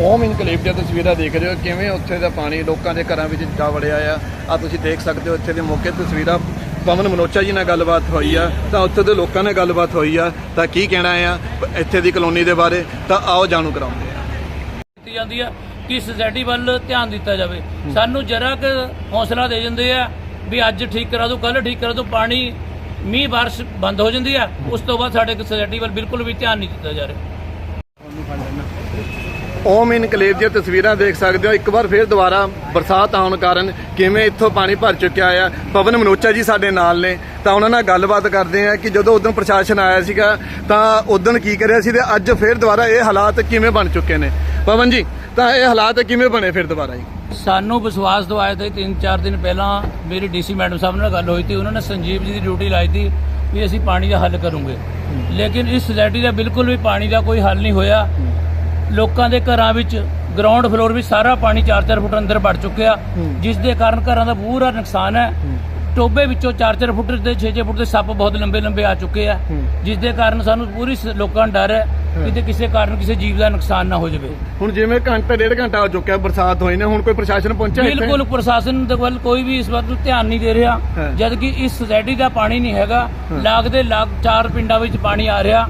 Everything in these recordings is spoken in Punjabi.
ਓਮ ਇਨਕਲੇਵ ਦੀਆਂ ਤਸਵੀਰਾਂ ਦੇਖ ਰਹੇ ਹੋ ਕਿਵੇਂ ਉੱਥੇ ਦਾ ਪਾਣੀ ਲੋਕਾਂ ਦੇ ਘਰਾਂ ਵਿੱਚ ਜਾ ਵੜਿਆ ਆ। ਆ ਤੁਸੀਂ ਦੇਖ ਸਕਦੇ ਹੋ ਇੱਥੇ ਦੇ ਮੌਕੇ ਤਸਵੀਰਾਂ। ਪਵਨ ਮਨੋਚਾ ਜੀ ਨਾਲ ਗੱਲਬਾਤ ਹੋਈ ਆ ਤਾਂ ਉੱਥੇ ਦੇ ਲੋਕਾਂ ਨਾਲ ਗੱਲਬਾਤ ਹੋਈ ਆ ਤਾਂ ਕੀ ਕਹਿਣਾ ਆ ਇੱਥੇ ਦੀ ਕਲੋਨੀ ਦੇ ਬਾਰੇ ਤਾਂ ਆਓ ਜਾਣੂ ਕਰਾਉਂਦੇ ਆ। ਕੀਤੀ ਜਾਂਦੀ ਆ ਕਿ ਸੁਸਾਇਟੀ ਵੱਲ ਧਿਆਨ ਦਿੱਤਾ ਜਾਵੇ। ਸਾਨੂੰ ਜਰਾ ਕੁ ਹੌਸਲਾ ਦੇ ਜਾਂਦੇ ਆ ਵੀ ਅੱਜ ਠੀਕ ਕਰਾ ਦੋ ਕੱਲ ਠੀਕ ਕਰਾ ਦੋ ਪਾਣੀ ਮੀਂਹ ਬਾਰਿਸ਼ ਬੰਦ ਹੋ ਜਾਂਦੀ ਆ। ਉਸ ਤੋਂ ਬਾਅਦ ਸਾਡੇ ਸੁਸਾਇਟੀ ਵੱਲ ਬਿਲਕੁਲ ਵੀ ਧਿਆਨ ਨਹੀਂ ਦਿੱਤਾ ਜਾ ਰਿਹਾ। ਓਮ ਇਨਕਲੇਵ ਦੀਆਂ ਤਸਵੀਰਾਂ ਦੇਖ ਸਕਦੇ ਹੋ। ਇੱਕ ਵਾਰ ਫਿਰ ਦੁਬਾਰਾ ਬਰਸਾਤ ਆਉਣ ਕਾਰਨ ਕਿਵੇਂ ਇੱਥੋਂ ਪਾਣੀ ਭਰ ਚੁੱਕਿਆ ਆ। ਪਵਨ ਮਨੋਚਾ ਜੀ ਸਾਡੇ ਨਾਲ ਨੇ। ਤਾਂ ਉਹਨਾਂ ਨਾਲ ਗੱਲਬਾਤ ਕਰਦੇ ਆ ਕਿ ਜਦੋਂ ਉਦੋਂ ਪ੍ਰਸ਼ਾਸਨ ਆਇਆ ਸੀਗਾ ਤਾਂ ਉਦੋਂ ਕੀ ਕਰਿਆ ਸੀ ਤੇ ਅੱਜ ਫਿਰ ਦੁਬਾਰਾ ਇਹ ਹਾਲਾਤ ਕਿਵੇਂ ਬਣ ਚੁੱਕੇ ਨੇ? ਪਵਨ ਜੀ ਤਾਂ ਇਹ ਹਾਲਾਤ ਕਿਵੇਂ ਬਣੇ ਫਿਰ ਦੁਬਾਰਾ ਜੀ? ਸਾਨੂੰ ਵਿਸ਼ਵਾਸ ਦਿਵਾਇਆ ਤੇ 3-4 ਦਿਨ ਪਹਿਲਾਂ ਮੇਰੀ ਡੀਸੀ ਮੈਡਮ ਸਾਹਿਬ ਨਾਲ ਗੱਲ ਹੋਈ ਸੀ ਉਹਨਾਂ ਨੇ ਸੰਜੀਵ ਜੀ ਦੀ ਡਿਊਟੀ ਲਾਈ ਸੀ ਵੀ ਅਸੀਂ ਪਾਣੀ ਦਾ ਹੱਲ ਕਰੂੰਗੇ। ਲੇਕਿਨ ਇਸ ਸੁਸਾਇਟੀ ਦਾ ਬਿਲਕੁਲ ਵੀ ਪਾਣੀ ਦਾ ਕੋਈ ਹੱਲ ਨਹੀਂ ਹੋਇਆ। ਲੋਕਾਂ ਦੇ ਘਰਾਂ ਵਿੱਚ ਗਰਾਊਂਡ ਫਲੋਰ ਵਿੱਚ ਸਾਰਾ ਪਾਣੀ 4-4 ਫੁੱਟ ਅੰਦਰ ਵੜ ਚੁੱਕਿਆ। ਜਿਸ ਦੇ ਕਾਰਨ ਘਰਾਂ ਦਾ ਪੂਰਾ ਨੁਕਸਾਨ ਹੈ। ਟੋਬੇ ਵਿੱਚੋਂ 4-4 ਫੁੱਟ ਦੇ 6-6 ਫੁੱਟ ਦੇ ਸੱਪ ਬਹੁਤ ਲੰਬੇ ਲੰਬੇ ਆ ਚੁੱਕੇ ਆ। ਜਿਸ ਦੇ ਕਾਰਨ ਸਾਨੂੰ ਪੂਰੀ ਲੋਕਾਂ ਨੂੰ ਡਰ ਹੈ ਕਿ ਤੇ ਕਿਸੇ ਕਾਰਨ ਕਿਸੇ ਜੀਵ ਦਾ ਨੁਕਸਾਨ ਨਾ ਹੋ ਜਾਵੇ। ਹੁਣ ਜਿਵੇਂ ਘੰਟਾ ਡੇਢ ਘੰਟਾ ਹੋ ਚੁੱਕਿਆ ਬਰਸਾਤ ਹੋਈ ਨੇ ਹੁਣ ਕੋਈ ਪ੍ਰਸ਼ਾਸਨ ਪਹੁੰਚਿਆ ਇੱਥੇ? ਬਿਲਕੁਲ ਪ੍ਰਸ਼ਾਸਨ ਦੇ ਵੱਲ ਕੋਈ ਵੀ ਇਸ ਵਕਤ ਧਿਆਨ ਨਹੀਂ ਦੇ ਰਿਹਾ। ਜਦ ਕਿ ਇਸ ਸੁਸਾਇਟੀ ਦਾ ਪਾਣੀ ਨਹੀਂ ਹੈਗਾ ਲਾਗ ਦੇ ਲਾਗ ਚਾਰ ਪਿੰਡਾਂ ਵਿੱਚ ਪਾਣੀ ਆ ਰਿਹਾ।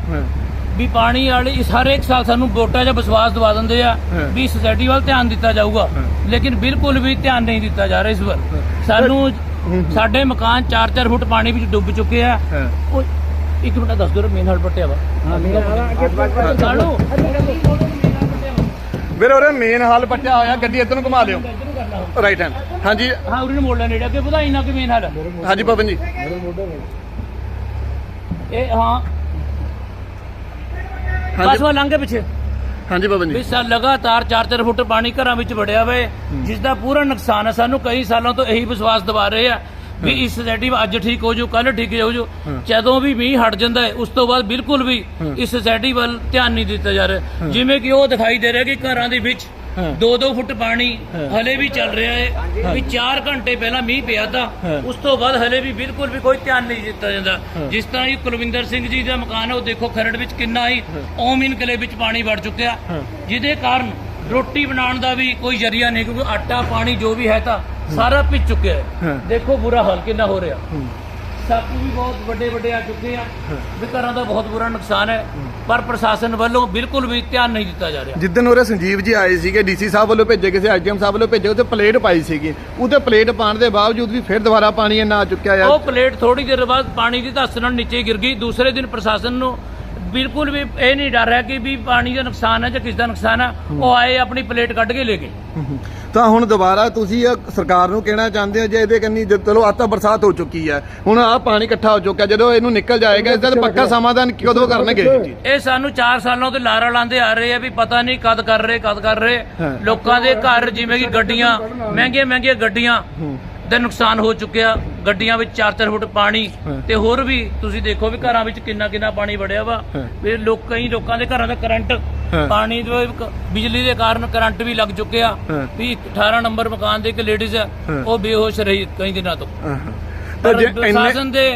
ਵੀ ਪਾਣੀ ਵਾਲੇ ਇਸ ਹਰ ਇੱਕ ਸਾਲ ਸਾਨੂੰ ਵੋਟਾਂ 'ਚ ਵਿਸ਼ਵਾਸ ਦਿਵਾ ਦਿੰਦੇ ਆ। ਵੀ ਸੁਸਾਇਟੀ ਵੱਲ ਧਿਆਨ ਦਿੱਤਾ ਜਾਊਗਾ। ਲੇਕਿਨ ਬਿਲਕੁਲ ਵੀ ਧਿਆਨ ਨਹੀਂ ਦਿੱਤਾ ਜਾ ਰਿਹਾ ਇਸ ਵੱਲ। ਸਾਨੂੰ ਸਾਡੇ ਮਕਾਨ 4-4 ਫੁੱਟ ਪਾਣੀ ਵਿੱਚ ਡੁੱਬ ਚੁੱਕੇ ਆ। ਇੱਕ ਮਿੰਟ ਦੱਸ ਦਿਓ ਮੇਨ ਹਲ ਪੱਟਿਆ ਵਾ ਹਾਂ ਮੇਨ ਹਲ ਵੀਰੇ ਉਰੇ ਮੇਨ ਹਾਲ ਪੱਟਿਆ ਹੋਇਆ ਗੱਡੀ ਇੱਧਰ ਨੂੰ ਘੁਮਾ ਲਿਓ ਰਾਈਟ ਹੈਂਡ ਹਾਂਜੀ। ਹਾਂ ਉਰੇ ਨੂੰ ਮੋੜ ਲੈ ਨੇੜੇ ਅੱਗੇ ਵਧਾਈ ਨਾ ਕਿ ਮੇਨ ਹਲ ਹਾਂਜੀ ਪਵਨ ਜੀ। ਇਹ ਹਾਂ। ਬਸ ਉਹ ਲੰਘੇ ਪਿੱਛੇ। ਹਾਂਜੀ ਵੀ ਜੀ। ਸਾ ਲਗਾਤਾਰ 4-4 ਫੁੱਟ ਪਾਣੀ ਘਰਾਂ ਵਿੱਚ ਵੜਿਆ ਹੋਏ ਜਿਸ ਦਾ ਪੂਰਾ ਨੁਕਸਾਨ ਹੈ ਸਾਨੂੰ ਕਈ ਸਾਲਾਂ ਤੋਂ ਇਹੀ ਵਿਸ਼ਵਾਸ ਦਿਵਾ ਰਹੇ ਆ ਵੀ ਇਸ ਸੁਸਾਇਟੀ ਅੱਜ ਠੀਕ ਹੋ ਜੂ ਕੱਲ ਠੀਕ ਹੋ ਜੂ ਜਦੋਂ ਵੀ ਮੀਂਹ ਹਟ ਜਾਂਦਾ ਹੈ ਉਸ ਤੋਂ ਬਾਅਦ ਬਿਲਕੁਲ ਵੀ ਇਸ ਸੁਸਾਇਟੀ ਵੱਲ ਧਿਆਨ ਨਹੀਂ ਦਿੱਤਾ ਜਾ ਰਿਹਾ। ਜਿਵੇਂ ਕਿ ਉਹ ਦਿਖਾਈ ਦੇ ਰਿਹਾ ਕਿ ਘਰਾਂ ਦੇ ਵਿੱਚ। 2-2 ਫੁੱਟ ਪਾਣੀ ਹਲੇ ਵੀ ਚੱਲ ਰਿਹਾ ਹੈ ਵੀ 4 ਘੰਟੇ ਪਹਿਲਾਂ ਮੀਂਹ ਪਿਆ ਤਾਂ ਹਾਂ। ਉਸ ਤੋਂ ਬਾਅਦ ਹਲੇ ਵੀ ਬਿਲਕੁਲ ਵੀ ਕੋਈ ਧਿਆਨ ਨਹੀਂ ਦਿੱਤਾ ਜਾਂਦਾ। ਜਿਸ ਤਰ੍ਹਾਂ ਇਹ ਕੁਲਵਿੰਦਰ ਸਿੰਘ ਜੀ ਦਾ ਮਕਾਨ ਹੈ ਉਹ ਦੇਖੋ ਖਰੜ ਵਿੱਚ ਕਿੰਨਾ ਹੀ ਓਮਿਨ ਕਿਲੇ ਵਿੱਚ ਪਾਣੀ ਵੜ ਚੁੱਕਿਆ। ਜਿਹਦੇ ਕਾਰਨ ਰੋਟੀ ਬਣਾਉਣ ਦਾ ਵੀ ਕੋਈ ਜਰੀਆ ਨਹੀਂ ਕਿਉਂਕਿ ਆਟਾ ਪਾਣੀ ਜੋ ਵੀ ਹੈ ਤਾਂ ਸਾਰਾ ਭਿੱਜ ਚੁੱਕਿਆ ਹਾਂ। ਹੈ। ਦੇਖੋ ਬੁਰਾ ਹਾਲ ਕਿੰਨਾ ਹੋ ਰਿਹਾ। ਸੱਪ ਵੀ ਬਹੁਤ ਵੱਡੇ ਵੱਡੇ ਆ ਚੁੱਕੇ ਆ। ਵੀ ਘਰਾਂ ਦਾ ਬਹੁਤ ਬੁਰਾ ਨੁਕਸਾਨ ਹੈ। ਪਰ ਪ੍ਰਸ਼ਾਸਨ ਵੱਲੋਂ ਬਿਲਕੁਲ ਵੀ ਧਿਆਨ ਨਹੀਂ ਦਿੱਤਾ ਜਾ ਰਿਹਾ। ਜਿੱਦਨ ਉਰੇ ਸੰਜੀਵ ਜੀ ਆਏ ਸੀਗੇ ਡੀਸੀ ਸਾਹਿਬ ਵੱਲੋਂ ਭੇਜੇ ਕਿਸੇ ਆਈਜੀਐਮ ਸਾਹਿਬ ਵੱਲੋਂ ਭੇਜੇ ਉੱਤੇ ਪਲੇਟ ਪਾਈ ਸੀਗੀ। ਉਹਤੇ ਪਲੇਟ ਪਾਣ ਦੇ ਬਾਵਜੂਦ ਵੀ ਫਿਰ ਦੁਬਾਰਾ ਪਾਣੀ ਇੰਨਾ ਆ ਚੁੱਕਿਆ ਆ। ਉਹ ਪਲੇਟ ਥੋੜੀ ਦੇਰ ਬਾਅਦ ਪਾਣੀ ਦੀ ਧੱਸ ਨਾਲ ਨੀਚੇ ਗਿਰ ਗਈ। ਦੂਸਰੇ ਦਿਨ ਪ੍ਰਸ਼ਾਸਨ ਨੂੰ ਬਿਲਕੁਲ ਵੀ ਇਹ ਨਹੀਂ ਡਰ ਹੈ ਕਿ ਵੀ ਪਾਣੀ ਦਾ ਨੁਕਸਾਨ ਹੈ ਜਾਂ ਕਿਸ ਦਾ ਨੁਕਸਾਨ ਹੈ ਉਹ ਆਏ ਆਪਣੀ ਪਲੇਟ ਕੱਢ ਕੇ ਲੈ ਗਏ। ਤਾਂ ਹੁਣ ਦੁਬਾਰਾ ਤੁਸੀਂ ਇਹ ਸਰਕਾਰ ਨੂੰ ਕਹਿਣਾ ਚਾਹੁੰਦੇ ਹੋ ਜੇ ਇਹਦੇ ਕੰਨੀ ਚਲੋ ਆ ਤਾਂ ਬਰਸਾਤ ਹੋ ਚੁੱਕੀ ਹੈ ਹੁਣ ਆ ਪਾਣੀ ਇਕੱਠਾ ਹੋ ਚੁੱਕਿਆ ਜਦੋਂ ਇਹਨੂੰ ਨਿਕਲ ਜਾਏਗਾ ਇਸ ਦਾ ਪੱਕਾ ਸਮਾਧਾਨ ਕਦੋਂ ਕਰਨਗੇ? ਇਹ ਸਾਨੂੰ 4 ਸਾਲਾਂ ਤੋਂ ਲਾਰਾ ਲਾਉਂਦੇ ਆ ਰਹੇ ਆ ਵੀ ਪਤਾ ਨਹੀਂ ਕਦ ਕਰ ਰਹੇ ਕਦ ਕਰ ਰਹੇ। ਲੋਕਾਂ ਦੇ ਘਰ ਜਿਵੇਂ ਕਿ ਗੱਡੀਆਂ ਮਹਿੰਗੀਆਂ ਮਹਿੰਗੀਆਂ ਗੱਡੀਆਂ। ਦਾ ਨੁਕਸਾਨ ਹੋ ਚੁੱਕਿਆ ਗੱਡੀਆਂ ਵਿੱਚ 4-4 ਫੁੱਟ ਪਾਣੀ। ਤੇ ਹੋਰ ਵੀ ਤੁਸੀਂ ਦੇਖੋ ਵੀ ਘਰਾਂ ਵਿੱਚ ਕਿੰਨਾ ਕਿੰਨਾ ਪਾਣੀ ਵੜਿਆ ਵਾ। ਵੀ ਲੋਕ ਕਈ ਲੋਕਾਂ ਦੇ ਘਰਾਂ ਦਾ ਕਰੰਟ। ਪਾਣੀ ਦੇ ਬਿਜਲੀ ਦੇ ਕਾਰਨ ਕਰੰਟ ਵੀ ਲੱਗ ਚੁੱਕਿਆ। ਵੀ 18 ਨੰਬਰ ਮਕਾਨ ਦੇ ਇੱਕ ਲੇਡੀਜ਼ ਹੈ। ਉਹ ਬੇਹੋਸ਼ ਰਹੀ ਕਈ ਦਿਨਾਂ ਤੋਂ ਤਾਂ ਪਰ ਜੇ ਇੰਨੇ ਪ੍ਰਸ਼ਾਸਨ ਦੇ।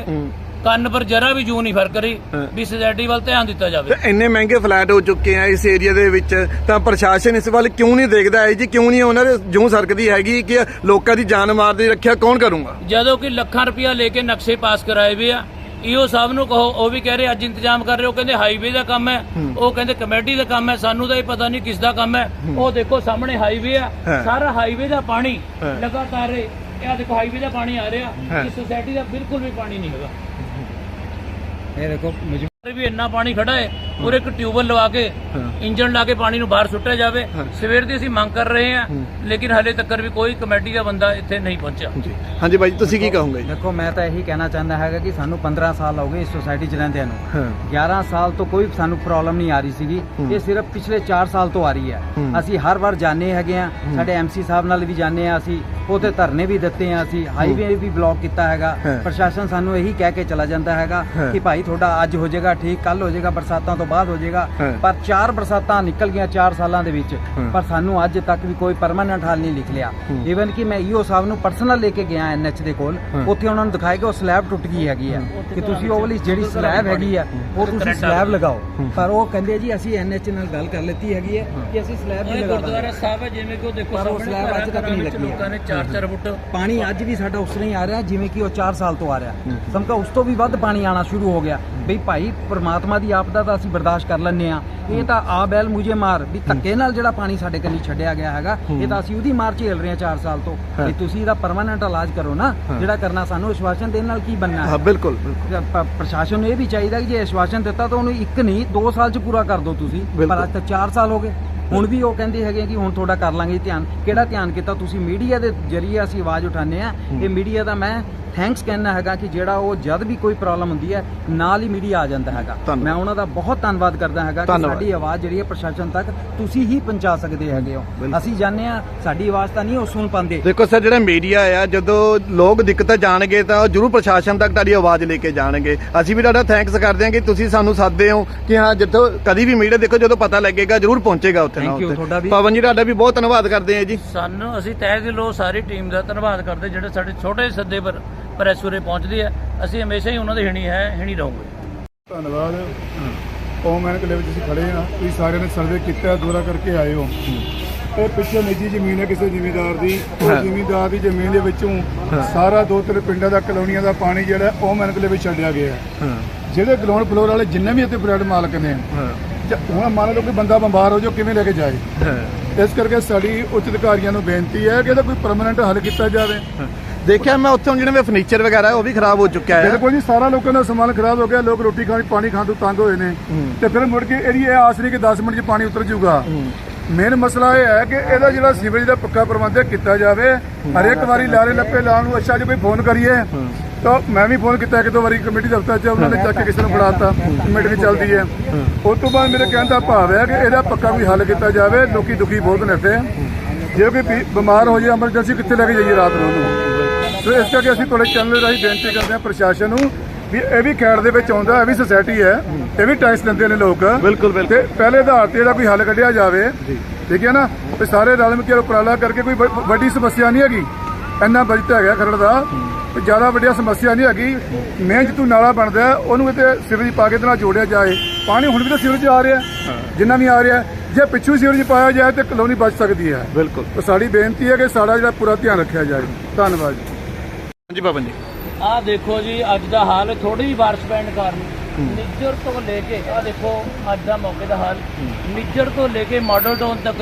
ਕੰਨ ਪਰ ਜਰਾ ਵੀ ਜੂ ਨਹੀਂ ਫ਼ਰਕ ਰਹੀ ਹਾਂ। ਵੀ ਸੁਸਾਇਟੀ ਵੱਲ ਧਿਆਨ ਦਿੱਤਾ ਜਾਵੇ। ਇੰਨੇ ਮਹਿੰਗੇ ਫਲੈਟ ਹੋ ਚੁੱਕੇ ਆ ਇਸ ਏਰੀਆ ਦੇ ਵਿੱਚ ਤਾਂ ਪ੍ਰਸ਼ਾਸਨ ਇਸ ਵੱਲ ਕਿਉਂ ਨਹੀਂ ਦੇਖਦਾ ਹੈ ਜੀ? ਕਿਉਂ ਨਹੀਂ ਉਹਨਾਂ ਦੇ ਜੂੰ ਸਰਕਦੀ ਹੈਗੀ ਕਿ ਲੋਕਾਂ ਦੀ ਜਾਨ ਮਾਰ ਦੀ ਰੱਖਿਆ ਕੌਣ ਕਰੂਗਾ? ਜਦੋਂ ਕਿ ਲੱਖਾਂ ਰੁਪਇਆ ਲੈ ਕੇ ਨਕਸ਼ੇ ਪਾਸ ਕਰਾਏ ਵੇ ਆ ਈਓ ਸਾਹਿਬ ਨੂੰ ਕਹੋ ਉਹ ਵੀ ਕਹਿ ਰਹੇ ਅੱਜ ਇੰਤਜ਼ਾਮ ਕਰ ਰਹੇ ਉਹ ਕਹਿੰਦੇ ਹਾਈਵੇ ਦਾ ਕੰਮ ਹੈ। ਉਹ ਕਹਿੰਦੇ ਕਮੇਟੀ ਦਾ ਕੰਮ ਹੈ। ਸਾਨੂੰ ਤਾਂ ਇਹ ਪਤਾ ਨਹੀਂ ਕਿਸ ਦਾ ਕੰਮ ਹੈ। ਉਹ ਦੇਖੋ ਸਾਹਮਣੇ ਹਾਈਵੇ ਆ। ਹਾਂ। ਸਾਰਾ ਹਾਈਵੇ ਦਾ ਪਾਣੀ ਹਾਂ। ਲਗਾਤਾਰ ਇਹ ਦੇਖੋ ਹਾਈਵੇ ਦਾ ਪਾਣੀ ਆ ਰਿਹਾ ਹਾਂ। ਇਸ ਸੋਸਾਇਟੀ ਦਾ ਬਿਲਕੁਲ ਵੀ ਪਾਣੀ ਨਹੀਂ ਹੈਗਾ। ਇਹ ਦੇਖੋ ਮੁਝ ਵੀ ਇੰਨਾ ਪਾਣੀ ਖੜਾ ਹੈ ਔਰ ਇੱਕ ਟਿਊਬਲ ਲਵਾ ਕੇ। ਇੰਜਨ ਲਾ ਕੇ ਪਾਣੀ ਨੂੰ ਬਾਹਰ ਸੁੱਟਿਆ ਜਾਵੇ। ਸਵੇਰ ਦੀ ਅਸੀਂ ਮੰਗ ਕਰ ਰਹੇ ਹਾਂ। ਲੇਕਿਨ ਹਲੇ ਤੱਕ ਵੀ ਕੋਈ ਕਮੇਟੀ ਦਾ ਬੰਦਾ ਇੱਥੇ ਨਹੀਂ ਪਹੁੰਚਿਆ ਹਾਂਜੀ ਜੀ, ਤੁਸੀਂ ਕੀ ਕਹੋਗੇ ਦੇਖੋ ਮੈਂ ਤਾਂ ਇਹੀ ਕਹਿਣਾ ਚਾਹੁੰਦਾ ਹੈਗਾ ਕਿ ਸਾਨੂੰ 15 ਸਾਲ ਹੋ ਗਏ ਇਸ ਸੋਸਾਇਟੀ 'ਚ ਰਹਿੰਦਿਆਂ ਨੂੰ ਹਾਂ 11 ਸਾਲ ਤੋਂ ਕੋਈ ਸਾਨੂੰ ਪ੍ਰੋਬਲਮ ਨਹੀਂ ਆ ਰਹੀ ਸੀਗੀ। ਇਹ ਸਿਰਫ ਪਿਛਲੇ 4 ਸਾਲ ਤੋਂ ਆ ਰਹੀ ਹੈ ਹੂੰ। ਅਸੀਂ ਹਰ ਵਾਰ ਜਾਣੇ ਹੈਗੇ ਆ ਸਾਡੇ ਐਮਸੀ ਸਾਹਿਬ ਨਾਲ ਵੀ ਜਾਣੇ ਆ ਅਸੀਂ ਉਹਤੇ ਧਰਨੇ ਵੀ ਦਿੱਤੇ ਆ ਅਸੀਂ ਹਾਈਵੇ ਵੀ ਬਲੌਕ ਕੀਤਾ ਹੈਗਾ। ਪ੍ਰਸ਼ਾਸਨ ਸਾਨੂੰ ਇਹੀ ਕਹਿ ਕੇ ਚਲਾ ਜਾਂਦਾ ਹੈਗਾ। ਕਿ ਭਾਈ ਤੁਹਾਡਾ ਅੱਜ ਹੋ ਜਾਏਗਾ ਠੀਕ ਕੱਲ ਹੋ ਜਾਏਗਾ ਬਰਸਾਤਾਂ ਤੋਂ ਬਾਅਦ ਹੋ ਜਾਏਗਾ। ਪਰ ਚਾਰ ਬਰਸਾਤਾਂ ਨਿਕਲ ਗਈਆਂ 4 ਸਾਲਾਂ ਦੇ ਵਿੱਚ। ਪਰ ਸਾਨੂੰ ਅੱਜ ਤੱਕ ਵੀ ਕੋਈ ਪਰਮਾਨੈਂਟ ਹੱਲ ਨਹੀਂ ਲਿਖ ਲਿਆ। ਈਵਨ ਕਿ ਮੈਂ ਈਓ ਸਾਹਿਬ ਨੂੰ ਪਰਸਨਲ ਲੈ ਕੇ ਗਿਆ ਐਨਐਚ ਦੇ ਕੋਲ। ਉੱਥੇ ਉਹਨਾਂ ਨੂੰ ਦਿਖਾਇਆ ਕਿ ਉਹ ਸਲੈਬ ਟੁੱਟ ਗਈ ਹੈਗੀ ਆ ਕਿ ਤੁਸੀਂ ਉਹ ਵਾਲੀ ਜਿਹੜੀ ਸਲੈਬ ਹੈਗੀ ਆ ਉਹ ਤੁਸੀਂ ਸਲੈਬ ਲਗਾਓ ਪਰ ਉਹ ਕਹਿੰਦੇ ਜੀ ਅਸੀਂ ਐਨਐਚ ਨਾਲ ਗੱਲ ਕਰ ਲਿੱਤੀ ਹੈਗੀ ਹੈ ਕਿ ਅਸੀਂ ਸਲੈਬ ਨਹੀਂ ਇਹ ਲਗਾ ਗੁਰਦੁਆਰਾ ਸਾਹਿਬ ਜਿਵੇਂ ਕਿ ਉਹ ਦੇਖੋ ਸਾਹਮਣੇ ਘਰਾਂ ਅੱਜ ਤੱਕ ਨਹੀਂ ਲੱਗੀ। ਲੋਕਾਂ ਨੇ 4-4 ਫੁੱਟ। ਪਾਣੀ ਅੱਜ ਵੀ ਸਾਡਾ ਉਸ ਤਰ੍ਹਾਂ ਹੀ ਆ ਰਿਹਾ ਜਿਵੇਂ ਕਿ ਉਹ 4 ਸਾਲ ਤੋਂ ਆ ਰਿਹਾ। ਸਮਕਾ ਉਸ ਤੋਂ ਵੀ ਵੱਧ ਪਾਣੀ ਆਣਾ ਸ਼ੁਰੂ ਹੋ ਗਿਆ। ਬਈ ਭਾਈ ਪ੍ਰਮਾਤਮਾ ਦੀ ਆਪਦਾ ਤਾਂ ਅਸੀਂ ਬਰਦਾਸ਼ਤ ਕਰ ਲੈਂਦੇ ਆ ਇਹ ਤਾਂ ਆ ਬੈਲ ਮੁਝੇ ਮਾਰ ਵੀ ਧੱਕੇ ਨਾਲ ਜਿਹੜਾ ਪਾਣੀ ਸਾਡੇ ਕੰਨੀ ਛੱਡਿਆ ਗਿਆ ਹੈਗਾ ਇਹ ਤਾਂ ਅਸੀਂ ਉਹਦੀ ਮਾਰ ਝੇਲ ਰਹੇ ਹਾਂ 4 ਸਾਲ ਤੋਂ। ਵੀ ਤੁਸੀਂ ਇਹਦਾ ਪਰਮਾਨੈਂਟ ਇਲਾਜ ਕਰੋ ਨਾ। ਜਿਹੜਾ ਕਰਨਾ ਸਾਨੂੰ ਵਿਸ਼ਵਾਸਨ ਦੇਣ ਨਾਲ ਕੀ ਬੰਨਾ ਹਾਂ ਬਿਲਕੁਲ ਪ੍ਰਸ਼ਾਸਨ ਨੂੰ ਇਹ ਵੀ ਚਾਹੀਦਾ ਕਿ ਜੇ ਵਿਸ਼ਵਾਸਨ ਦਿੱਤਾ ਤਾਂ ਉਹਨੂੰ ਇੱਕ ਨਹੀਂ 2 ਸਾਲ ਚ ਪੂਰਾ ਕਰ ਦਿਓ ਤੁਸੀਂ। ਪਰ ਅੱਜ ਤੱਕ 4 ਸਾਲ ਹੋ ਗਏ। ਹੁਣ ਵੀ ਉਹ ਕਹਿੰਦੇ ਹੈਗੇ ਕਿ ਹੁਣ ਤੁਹਾਡਾ ਕਰ ਲਾਂਗੇ ਧਿਆਨ। ਕਿਹੜਾ ਧਿਆਨ ਕੀਤਾ? ਤੁਸੀਂ ਮੀਡੀਆ ਦੇ ਜਰੀਏ ਅਸੀਂ ਆਵਾਜ਼ ਉਠਾਉਂਦੇ ਆ ਇਹ ਮੀਡੀਆ ਦਾ ਮੈਂ ਥੈਂਕਸ ਕਹਿਣਾ ਹੈਗਾ ਕਿ ਜਿਹੜਾ ਉਹ ਜਦ ਵੀ ਕੋਈ ਪ੍ਰੋਬਲਮ ਹੁੰਦੀ ਹੈ ਨਾਲ ਹੀ ਮੀਡੀਆ ਆ ਜਾਂਦਾ ਹੈਗਾ। ਮੈਂ ਉਹਨਾਂ ਦਾ ਬਹੁਤ ਧੰਨਵਾਦ ਕਰਦਾ ਹੈਗਾ ਕਿ। ਸਾਡੀ ਆਵਾਜ਼ ਜਿਹੜੀ ਹੈ ਪ੍ਰਸ਼ਾਸਨ ਤੱਕ ਤੁਸੀਂ ਹੀ ਪਹੁੰਚਾ ਸਕਦੇ ਹੈਗੇ ਹੋ। ਅਸੀਂ ਜਾਣਦੇ ਆ ਸਾਡੀ ਆਵਾਜ਼ ਤਾਂ ਨਹੀਂ ਉਹ ਸੁਣ ਪਾਉਂਦੇ ਦੇਖੋ ਸਰ ਜਿਹੜਾ ਮੀਡੀਆ ਆ ਜਦੋਂ ਲੋਕ ਦਿੱਕਤ ਜਾਣਗੇ ਤਾਂ ਉਹ ਜਰੂਰ ਪ੍ਰਸ਼ਾਸਨ ਤੱਕ ਤੁਹਾਡੀ ਆਵਾਜ਼ ਲੈ ਕੇ ਜਾਣਗੇ ਅਸੀਂ ਵੀ ਤੁਹਾਡਾ ਥੈਂਕਸ ਕਰਦੇ ਹਾਂ ਕਿ ਤੁਸੀਂ ਸਾਨੂੰ ਸਾਥਦੇ ਹੋ ਕਿ ਹਾਂ ਜਿੱਥੋਂ ਕਦੀ ਵੀ ਮੀਡੀਆ ਦੇਖੋ ਜਦੋਂ ਪਤਾ ਲੱਗੇਗਾ ਜਰੂਰ ਪਹੁੰਚੇਗਾ ਉੱਥੇ ਨਾ ਉੱਥੇ। ਪਵਨ ਜੀ ਤੁਹਾਡਾ ਵੀ ਬਹੁਤ ਧੰਨਵਾਦ ਕਰਦੇ ਹਾਂ ਜੀ ਸਾਨੂੰ ਅਸੀਂ ਤਹਿ ਦਿਲੋਂ ਸਾਰੀ ਟੀਮ ਦਾ ਧੰਨਵਾਦ ਕਰਦੇ ਜਿਹੜੇ ਸਾਡੇ ਛੋਟੇ ਸੱਦੇ ਪਰ ਪ੍ਰੈਸ ਉਰੇ ਪਹੁੰਚਦੀ ਹੈ। ਅਸੀਂ ਹਮੇਸ਼ਾ ਹੀ ਉਹਨਾਂ ਦੇ ਹਿਣੀ ਹੈ ਹਿਣੀ ਰਹੋਗੇ। ਧੰਨਵਾਦ। ਕੌਮੈਨ ਕਿਲੇ ਵਿੱਚ ਅਸੀਂ ਖੜੇ ਆ। ਤੁਸੀਂ ਸਾਰਿਆਂ ਨੇ ਸਰਵੇ ਕੀਤਾ ਦੌਰਾ ਕਰਕੇ ਆਏ ਹੋ। ਇਹ ਪਿੱਛੇ ਨਿੱਜੀ ਜ਼ਮੀਨ ਹੈ ਕਿਸੇ ਜ਼ਿਮੀਂਦਾਰ ਦੀ। ਉਹ ਹਾਂ। ਜ਼ਿਮੀਂਦਾਰ ਦੀ ਜ਼ਮੀਨ ਦੇ ਵਿੱਚੋਂ ਸਾਰਾ ਦੋ ਤਿੰਨ ਪਿੰਡਾਂ ਦਾ ਕਲੋਨੀਆਂ ਦਾ ਪਾਣੀ ਜਿਹੜਾ ਕੌਮੈਨ ਕਿਲੇ ਵਿੱਚ ਛੱਡਿਆ ਗਿਆ ਹੈ। ਹਾਂ। ਜਿਹੜੇ ਗਰਾਊਂਡ ਫਲੋਰ ਵਾਲੇ ਜਿੰਨੇ ਵੀ ਇੱਥੇ ਫਲੈਟ ਮਾਲਕ ਨੇ ਹਾਂ। ਜਾਂ ਹੁਣ ਮੰਨ ਲਓ ਕਿ ਬੰਦਾ ਬਿਮਾਰ ਹੋ ਜਾਓ ਕਿਵੇਂ ਲੈ ਕੇ ਜਾਏ? ਹਾਂ। ਇਸ ਕਰਕੇ ਸਾਡੀ ਉੱਚ ਅਧਿਕਾਰੀਆਂ ਨੂੰ ਬੇਨਤੀ ਹੈ ਕਿ ਇਹਦਾ ਕੋਈ ਪਰਮਨੈਂਟ ਹੱਲ ਕੀਤਾ ਜਾਵੇ। ਦੇਖਿਆ ਮੈਂ ਉੱਥੇ ਹੁਣ ਜਿਹੜੇ ਵੀ ਫਰਨੀਚਰ ਵਗੈਰਾ ਹੈ ਉਹ ਵੀ ਖਰਾਬ ਹੋ ਚੁੱਕਿਆ ਹੈ। ਬਿਲਕੁਲ ਜੀ ਸਾਰਾ ਲੋਕਾਂ ਦਾ ਸਮਾਨ ਖਰਾਬ ਹੋ ਗਿਆ ਲੋਕ ਰੋਟੀ ਖਾਣ ਪਾਣੀ ਖਾਣ ਤੋਂ ਤੰਗ ਹੋਏ ਨੇ। ਤੇ ਫਿਰ ਮੁੜ ਕੇ ਇਹਦੀ ਇਹ ਆਸ ਨਹੀਂ ਕਿ 10 ਮਿੰਟ 'ਚ ਪਾਣੀ ਉਤਰ ਜਾਊਗਾ। ਮੇਨ ਮਸਲਾ ਇਹ ਹੈ ਕਿ ਇਹਦਾ ਜਿਹੜਾ ਸੀਵਰੇਜ ਦਾ ਪੱਕਾ ਪ੍ਰਬੰਧ ਕੀਤਾ ਜਾਵੇ। ਹਰੇਕ ਵਾਰੀ ਲਾਰੇ ਲੱਪੇ ਲਾਉਣ ਨੂੰ ਅੱਛਾ ਜੇ ਕੋਈ ਫੋਨ ਕਰੀਏ ਤਾਂ ਮੈਂ ਵੀ ਫੋਨ ਕੀਤਾ ਇੱਕ ਦੋ ਵਾਰੀ ਕਮੇਟੀ ਦਫ਼ਤਰ 'ਚ ਉਹਨਾਂ ਨੇ ਚੱਕ ਕੇ ਕਿਸੇ ਨੂੰ ਫੜਾਤਾ ਮੀਟਿੰਗ ਚੱਲਦੀ ਹੈ। ਉਸ ਤੋਂ ਬਾਅਦ ਮੇਰੇ ਕਹਿਣ ਦਾ ਭਾਵ ਹੈ ਕਿ ਇਹਦਾ ਪੱਕਾ ਵੀ ਹੱਲ ਕੀਤਾ ਜਾਵੇ। ਲੋਕੀ ਦੁਖੀ ਬਹੁਤ ਨੇ ਇੱਥੇ। ਜੇ ਕੋਈ ਬਿਮਾਰ ਹੋ ਜਾਏ ਐਮਰਜੈਂਸੀ ਕਿੱਥੇ ਲੈ ਕੇ ਜਾਈਏ ਰਾਤ ਨੂੰ? ਉਹਨੂੰ ਸੋ ਇਸ ਕਰਕੇ ਅਸੀਂ ਤੁਹਾਡੇ ਚੈਨਲ ਰਾਹੀਂ ਬੇਨਤੀ ਕਰਦੇ ਹਾਂ ਪ੍ਰਸ਼ਾਸਨ ਨੂੰ ਵੀ ਇਹ ਵੀ ਖੈੜ ਦੇ ਵਿੱਚ ਆਉਂਦਾ ਇਹ ਵੀ ਸੁਸਾਇਟੀ ਹੈ ਇਹ ਵੀ ਟੈਕਸ ਦਿੰਦੇ ਨੇ ਲੋਕ। ਬਿਲਕੁਲ, ਬਿਲਕੁਲ। ਤੇ ਪਹਿਲੇ ਆਧਾਰ ਤੇ ਇਹਦਾ ਕੋਈ ਹੱਲ ਕੱਢਿਆ ਜਾਵੇ ਠੀਕ ਹੈ ਨਾ? ਤੇ ਸਾਰੇ ਰਲ ਮਿਲ ਕੇ ਉਪਰਾਲਾ ਕਰਕੇ ਕੋਈ ਵੱਡੀ ਸਮੱਸਿਆ ਨਹੀਂ ਹੈਗੀ। ਇੰਨਾ ਬਜਟ ਹੈਗਾ ਖਰੜ ਦਾ ਤੇ ਜ਼ਿਆਦਾ ਵੱਡੀਆਂ ਸਮੱਸਿਆ ਨਹੀਂ ਹੈਗੀ। ਮੇਨ ਜਿੱਤੂ ਨਾਲਾ ਬਣਦਾ ਉਹਨੂੰ ਕਿਤੇ ਸਿਵਰੇਜ ਪਾ ਕੇ ਨਾਲ ਜੋੜਿਆ ਜਾਏ। ਪਾਣੀ ਹੁਣ ਵੀ ਤਾਂ ਸਿਵਰੇਜ ਆ ਰਿਹਾ। ਜਿੰਨਾ ਵੀ ਆ ਰਿਹਾ। ਜੇ ਪਿੱਛੋਂ ਸਿਵਰੇਜ ਪਾਇਆ ਜਾਏ ਤੇ ਕਲੋਨੀ ਬਚ ਸਕਦੀ ਹੈ। ਬਿਲਕੁਲ। ਤਾਂ ਸਾਡੀ ਬੇਨਤੀ ਹੈ ਕਿ ਸਾਡਾ ਜਿਹੜਾ ਪੂਰਾ ਧਿਆਨ ਰੱਖਿਆ ਜਾਏ। ਧੰਨਵਾਦ ਜੀ ਪਵਨ ਜੀ। ਆਹ ਦੇਖੋ ਜੀ ਅੱਜ ਦਾ ਹਾਲ ਥੋੜੀ ਜਿਹੀ ਬਾਰਿਸ਼ ਪੈਣ ਕਾਰਨ ਨਿੱਜਰ ਤੋਂ ਲੈ ਕੇ ਆਹ ਦੇਖੋ ਅੱਜ ਦਾ ਮੌਕੇ ਦਾ ਹਾਲ ਨਿੱਜਰ ਤੋਂ ਲੈ ਕੇ ਮਾਡਲ ਟਾਊਨ ਤੱਕ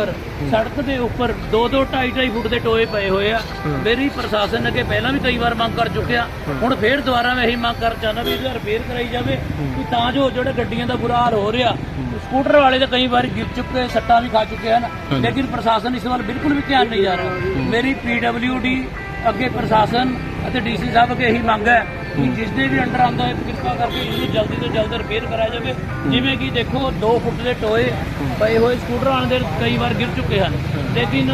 ਸੜਕ ਦੇ ਉੱਪਰ 2 2 2.5 2.5 ਫੁੱਟ ਦੇ ਟੋਏ ਪਏ ਹੋਏ ਆ। ਮੇਰੀ ਪ੍ਰਸ਼ਾਸਨ ਅੱਗੇ ਪਹਿਲਾਂ ਵੀ ਕਈ ਵਾਰ ਮੰਗ ਕਰ ਚੁੱਕਿਆ ਹੁਣ ਫੇਰ ਦੁਬਾਰਾ ਮੈਂ ਇਹੀ ਮੰਗ ਕਰ ਚਾਹੁੰਦਾ ਵੀ ਇਹਦਾ ਰਿਪੇਅਰ ਕਰਾਈ ਜਾਵੇ ਕਿ ਤਾਂ ਜੋ ਜਿਹੜੇ ਗੱਡੀਆਂ ਦਾ ਬੁਰਾ ਹਾਲ ਹੋ ਰਿਹਾ ਸਕੂਟਰ ਵਾਲੇ ਤਾਂ ਕਈ ਵਾਰ ਗਿਰ ਚੁੱਕੇ ਸੱਟਾਂ ਵੀ ਖਾ ਚੁੱਕੇ ਹਨ ਲੇਕਿਨ ਪ੍ਰਸ਼ਾਸਨ ਇਸ ਵੱਲ ਬਿਲਕੁਲ ਵੀ ਧਿਆਨ ਨਹੀਂ ਜਾ ਰਿਹਾ। ਮੇਰੀ ਪੀਡਬਲਯੂਡੀ ਅੱਗੇ ਪ੍ਰਸ਼ਾਸਨ ਅਤੇ ਡੀਸੀ ਸਾਹਿਬ ਅੱਗੇ ਇਹੀ ਮੰਗ ਹੈ ਕਿ ਜਿਸ ਦੇ ਵੀ ਅੰਡਰ ਆਉਂਦਾ ਹੈ ਕਿਰਪਾ ਕਰਕੇ ਇਹਨੂੰ ਜਲਦੀ ਤੋਂ ਜਲਦ ਰਿਪੇਅਰ ਕਰਾਇਆ ਜਾਵੇ। ਜਿਵੇਂ ਕਿ ਦੇਖੋ 2 ਫੁੱਟ ਦੇ ਟੋਏ ਪਏ ਹੋਏ ਸਕੂਟਰ ਦੇ ਕਈ ਵਾਰ ਗਿਰ ਚੁੱਕੇ ਹਨ। ਲੇਕਿਨ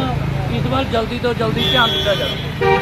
ਇਸ ਵਾਰ ਜਲਦੀ ਤੋਂ ਜਲਦੀ ਧਿਆਨ ਦਿੱਤਾ ਜਾਵੇ।